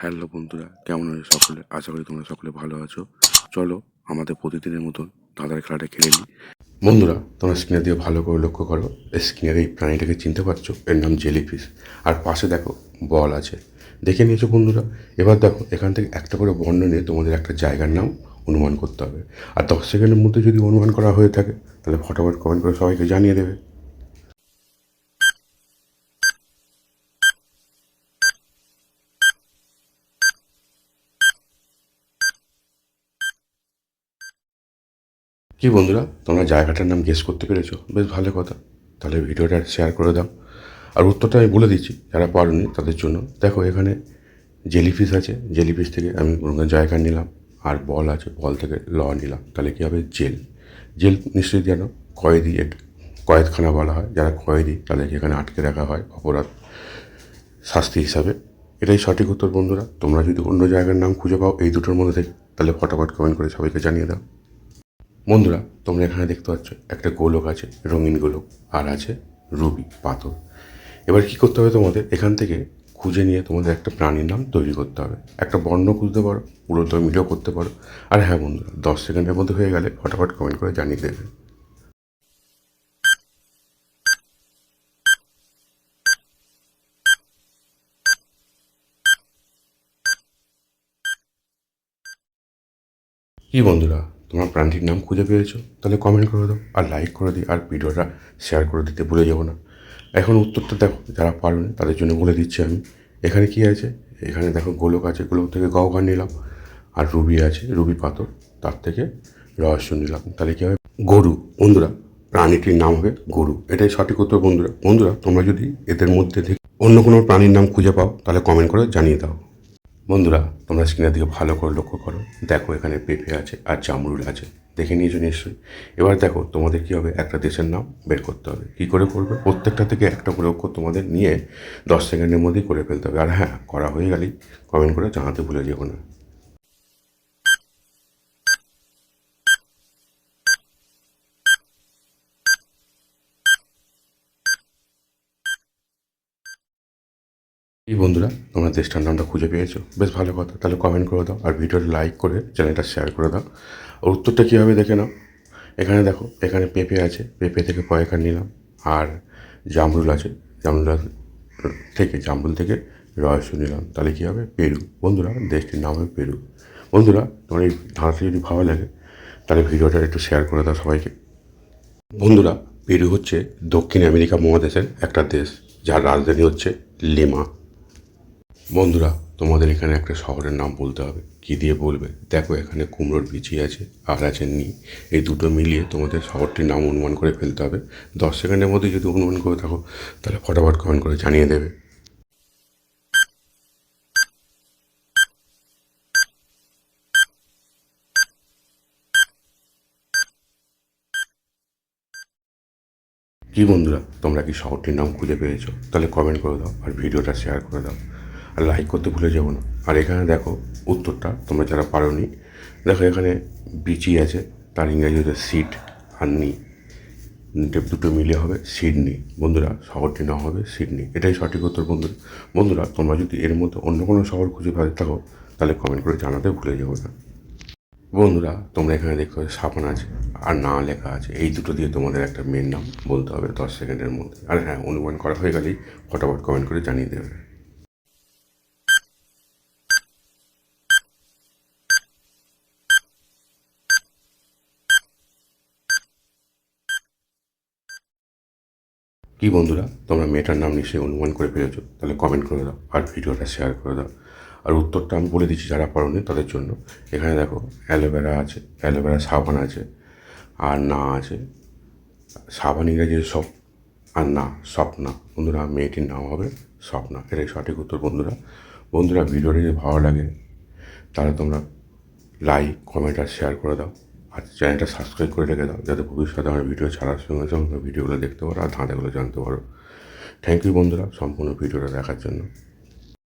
Hello বন্ধুরা, কেমন আছো সকলে? আশা করি তোমরা সকলে ভালো আছো। চলো আমাদের প্রতিদিনের মতন ধাঁধার খেলাটা খেলে নিই। বন্ধুরা, তোমরা স্ক্রিনে দিয়ে ভালো করে লক্ষ্য করো। স্ক্রিনের এই প্রাণীটাকে চিনতে পারছ? এর নাম জেলিফিশ আর পাশে দেখো, বল আছে। দেখে নিয়েছো বন্ধুরা? এবার দেখো, এখান থেকে একটা করে বর্ণ নিয়ে তোমাদের একটা জায়গার নাম অনুমান করতে হবে। আর দশ সেকেন্ডের মধ্যে যদি অনুমান করা হয়ে থাকে, তাহলে ফটাফট কমেন্ট করে সবাইকে জানিয়ে দেবে। কি বন্ধুরা, তোমরা জায়গাটার নাম গেস করতে পেরেছ? বেশ ভালো কথা। তাহলে ভিডিওটা শেয়ার করে দাও। আর উত্তরটা আমি বলে দিচ্ছি, যারা পারেনি তাদের জন্য। দেখো, এখানে জেলিফিশ আছে। জেলিফিশ থেকে আমি কোনো জায়গা নিলাম, আর বল আছে। বল থেকে ল নিলাম। তাহলে কী হবে? জেল। জেল নিশ্চয়ই যেন কয়েদি কয়েদখানা বলা হয়। যারা কয়েদি, তাদেরকে এখানে আটকে রাখা হয় অপরাধ শাস্তি হিসাবে। এটাই সঠিক উত্তর বন্ধুরা। তোমরা যদি অন্য জায়গার নাম খুঁজে পাও এই দুটোর মধ্যে থেকে, তাহলে ফটাফট কমেন্ট করে সবাইকে জানিয়ে দাও। বন্ধুরা, তোমরা এখানে দেখতে পাচ্ছ, একটা গোলক আছে, রঙিন গোলক, আর আছে রুবি, পাথর। এবার কি করতে হবে তোমাদের? এখান থেকে খুঁজে নিয়ে তোমাদের একটা প্রাণীর নাম তৈরি করতে হবে। একটা বর্ণ খুঁজতে পারো পুরো মিলেও করতে পারো। আর হ্যাঁ বন্ধুরা, দশ সেকেন্ডের মধ্যে হয়ে গেলে ফটাফট কমেন্ট করে জানিয়ে দেবে। কি বন্ধুরা? তোমার প্রাণীটির নাম খুঁজে পেয়েছ, তাহলে কমেন্ট করে দাও আর লাইক করে দিই আর ভিডিওটা শেয়ার করে দিতে ভুলে যাব না। এখন উত্তরটা দেখো, যারা পারবে তাদের জন্য বলে দিচ্ছি আমি। এখানে কি আছে? এখানে দেখো গোলক আছে, গোলক থেকে গহ্বর নিলাম আর রুবি আছে, রুবি পাথর, তার থেকে রহস্য নিলাম। তাহলে কী হবে? গরু, বন্ধুরা, প্রাণীটির নাম হবে গরু। এটাই সঠিক উত্তর, বন্ধুরা। বন্ধুরা, তোমরা যদি এদের মধ্যে থেকে অন্য কোনো প্রাণীর নাম খুঁজে পাও, তাহলে কমেন্ট করে জানিয়ে দাও। বন্ধুরা, তোমরা স্ক্রিনের দিকে ভালো করে লক্ষ্য করো। দেখো এখানে পেঁপে আছে আর জামরুল আছে। দেখে নিয়েছো নিশ্চয়ই। এবার দেখো তোমাদের কী হবে? একটা দেশের নাম বের করতে হবে। কী করে করবে? প্রত্যেকটা থেকে একটা করে অক্ষর তোমাদের নিয়ে দশ সেকেন্ডের মধ্যেই করে ফেলতে হবে। আর হ্যাঁ করা হয়ে গেলেই কমেন্ট করে জানাতে ভুলে যেও না। এই বন্ধুরা, তোমরা দেশটার নামটা খুঁজে পেয়েছ? বেশ ভালো কথা। তাহলে কমেন্ট করে দাও আর ভিডিওটা লাইক করে চ্যানেলটা শেয়ার করে দাও। আর উত্তরটা কীভাবে দেখে নাও? এখানে দেখো, এখানে পেঁপে আছে। পেঁপে থেকে পয়কার নিলাম। আর জামরুল আছে। জামরুল থেকে জামরুল থেকে রহস্য নিলাম। তাহলে কী হবে? পেরু। বন্ধুরা, দেশটির নাম হবে পেরু। বন্ধুরা, তোমার এই ধাঁধাটা যদি ভালো লাগে, তাহলে ভিডিওটা একটু শেয়ার করে দাও সবাইকে। বন্ধুরা, পেরু হচ্ছে দক্ষিণ আমেরিকা মহাদেশের একটা দেশ। যার রাজধানী হচ্ছে লিমা। বন্ধুরা, তোমাদের এখানে একটা শহরের নাম বলতে হবে। কি দিয়ে বলবে? দেখো, এখানে কুমড়োর বিচি আছে, আর আছে নি এই দুটো মিলিয়ে তোমাদের শহরটির নাম অনুমান করে ফেলতে হবে। দশ সেকেন্ডের মধ্যে যদি অনুমান করে থাকো, তাহলে ফটাফট কমেন্ট করে জানিয়ে দেবে। কি বন্ধুরা, তোমরা কি শহরটির নাম খুঁজে পেয়েছ? তাহলে কমেন্ট করে দাও, আর ভিডিওটা শেয়ার করে দাও। আর লাইক করতে ভুলে যাব না। আর এখানে দেখো উত্তরটা, তোমরা যারা পারো নি দেখো এখানে বিচি আছে, তার ইংরেজি হচ্ছে সিট আর নি। দুটো মিলে হবে সিডনি। বন্ধুরা, শহরটি না হবে সিডনি। এটাই সঠিক উত্তর, বন্ধুরা। বন্ধুরা, তোমরা যদি এর মধ্যে অন্য কোনো শহর খুঁজে পাবে থাকো, তাহলে কমেন্ট করে জানাতে ভুলে যাব না। বন্ধুরা, তোমরা এখানে পাচ্ছ সাবান আছে, আর না লেখা আছে। এই দুটো দিয়ে তোমাদের একটা মেন নাম বলতে হবে দশ সেকেন্ডের মধ্যে। আর হ্যাঁ অনুমান করা হয়ে গেলেই ফটাফট কমেন্ট করে জানিয়ে দেবে। কি বন্ধুরা, তোমরা মেয়েটার নাম নিশ্চয়ই অনুমান করে ফেলেছো। তাহলে কমেন্ট করে দাও আর ভিডিওটা শেয়ার করে দাও। আর উত্তরটা আমি বলে দিচ্ছি যারা পারোনি তাদের জন্য। এখানে দেখো অ্যালোভেরা আছে অ্যালোভেরা সাবান আছে, আর না আছে। সাবান ইংরেজি সব, আর না স্বপ্না বন্ধুরা, মেয়েটির নাম হবে স্বপ্না। এটাই সঠিক উত্তর বন্ধুরা। বন্ধুরা, ভিডিওটি যদি ভালো লাগে, তাহলে তোমরা লাইক কমেন্ট আর শেয়ার করে দাও। আর চ্যানেলটা সাবস্ক্রাইব করে রেখে দাও, যাতে ভবিষ্যতে আমার ভিডিও ছাড়ার সঙ্গে সঙ্গে ভিডিওগুলো দেখতে পারো আর ধাঁধাগুলো জানতে পারো। থ্যাংক ইউ বন্ধুরা, সম্পূর্ণ ভিডিওটা দেখার জন্য।